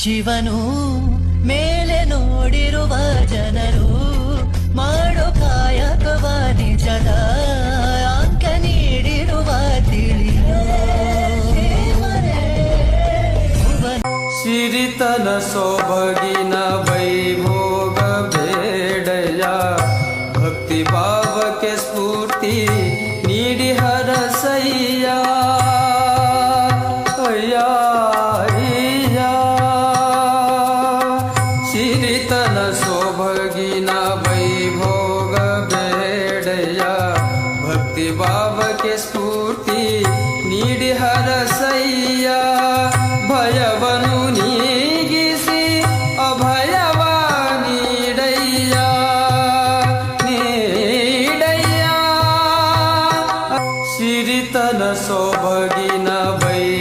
ಶಿವನು ಮೇಲೆ ನೋಡಿರುವ ಜನರು ಮಾಡೋ ಕಾಯಕವ ನಿಜದ ಅಂಕ ನೀಡಿರುವ ತಿಳಿಯೋ. ಸಿರಿತನ ಸೊಬಗಿನ ವೈಭೋಗ ಬೇಡಯ ಭಕ್ತಿ ಭಾವಕ್ಕೆ ಸ್ಫೂರ್ತಿ ನೀಡಿ ಹರಸಯ್ಯ. कीर्तन शोभगिन वैभोग भेडया भक्ति भाव के स्फूर्ति नीडि हरसैया भयवनु नीगिसी अभयवा नीडैया नीडैया श्रीतन शोभगिन वै